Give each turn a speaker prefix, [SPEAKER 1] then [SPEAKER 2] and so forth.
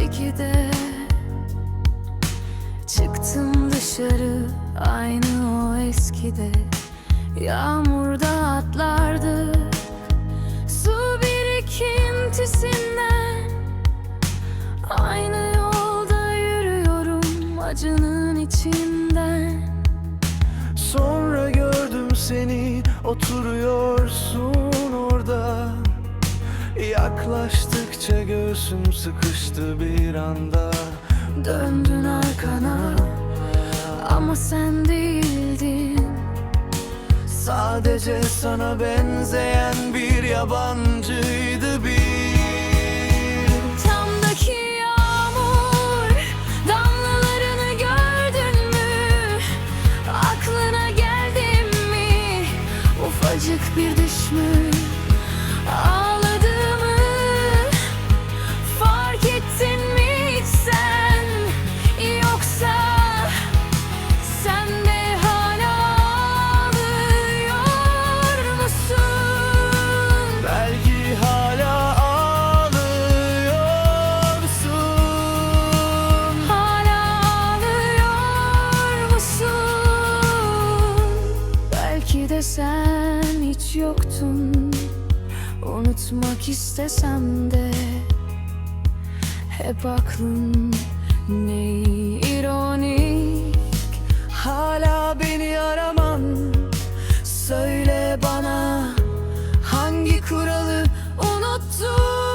[SPEAKER 1] ikide Çıktım dışarı aynı o eskide. Yağmurda atlardık Su birikintisinden. Aynı yolda yürüyorum acının içinden.
[SPEAKER 2] Sonra gördüm seni oturuyorsun orada Yaklaştıkça göğsüm sıkıştı bir anda
[SPEAKER 1] Döndün arkana ama sen değildin
[SPEAKER 2] Sadece sana benzeyen bir yabancıydı bir?
[SPEAKER 1] Ufacık bir düş mü? sen hiç yoktun. Unutmak istesem de Hep aklın ne
[SPEAKER 2] ironik. Hala
[SPEAKER 1] beni araman Söyle bana hangi kuralı unuttun?